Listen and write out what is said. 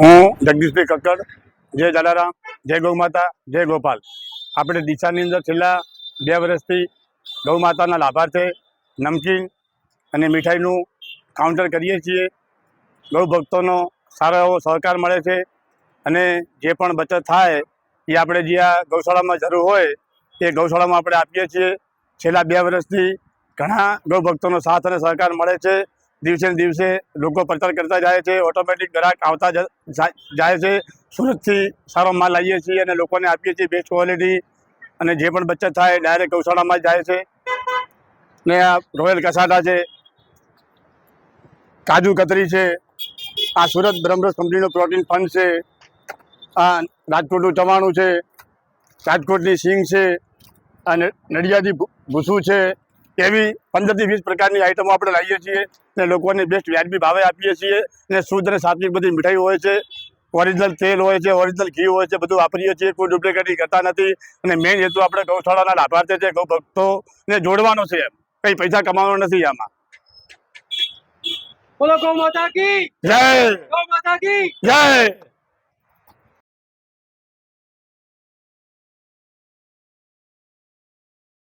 હું જગદીશભાઈ કક્કડ, જય જલારામ જય ગૌ માતા, જય ગોપાલ. આપણે દિશાની અંદર છેલ્લા બે વર્ષથી ગૌ માતાના લાભાર્થે નમકીન અને મીઠાઈનું કાઉન્ટર કરીએ છીએ. ગૌ ભક્તોનો સારો એવો સહકાર મળે છે અને જે પણ બચત થાય એ આપણે જે આ ગૌશાળામાં જરૂર હોય એ ગૌશાળામાં આપણે આપીએ છીએ. છેલ્લા બે વર્ષથી ઘણા ગૌ ભક્તોનો સાથ અને સહકાર મળે છે. દિવસે ને દિવસે લોકો પ્રચાર કરતા જાય છે ઓટોમેટિક ગ્રાહક આવતા જાય છે, સુરતથી સારો માલ લાવીએ છીએ અને લોકોને આપીએ છીએ બેસ્ટ ક્વોલિટી અને જે પણ બચત થાય ડાયરેક્ટ કૌશાળામાં જાય છે. ને આ રોયલ કસાટા છે, કાજુ કતરી છે, આ સુરત બ્રહ્મરસ કંપનીનું પ્રોટીન ફંડ છે, આ રાજકોટનું ચવાણું છે, રાજકોટની સિંગ છે અને નડિયાદી ભૂસું છે એવી પંદરથી વીસ પ્રકારની આઈટમો આપણે લાવીએ છીએ ને લોકોને બેસ્ટ વ્યાજબી ભાવે આપીએ છીએ અને શુદ્ધ અને સાત્વિક બધી મીઠાઈ હોય છે ઓરિજિનલ તેલ હોય છે ઓરિજિનલ ઘી હોય છે બધું વાપરીએ છીએ કોઈ ડુપ્લિકેટ કરતા નથી. અને મેઇન હેતુ આપણે ગૌશાળાના લાભાર્થી છે ગૌ ભક્તોને જોડવાનો છે. એમ કંઈ પૈસા કમાવાનો નથી આમાં. બોલો ગૌ માતા કી. જય. ગૌ માતા કી. જય.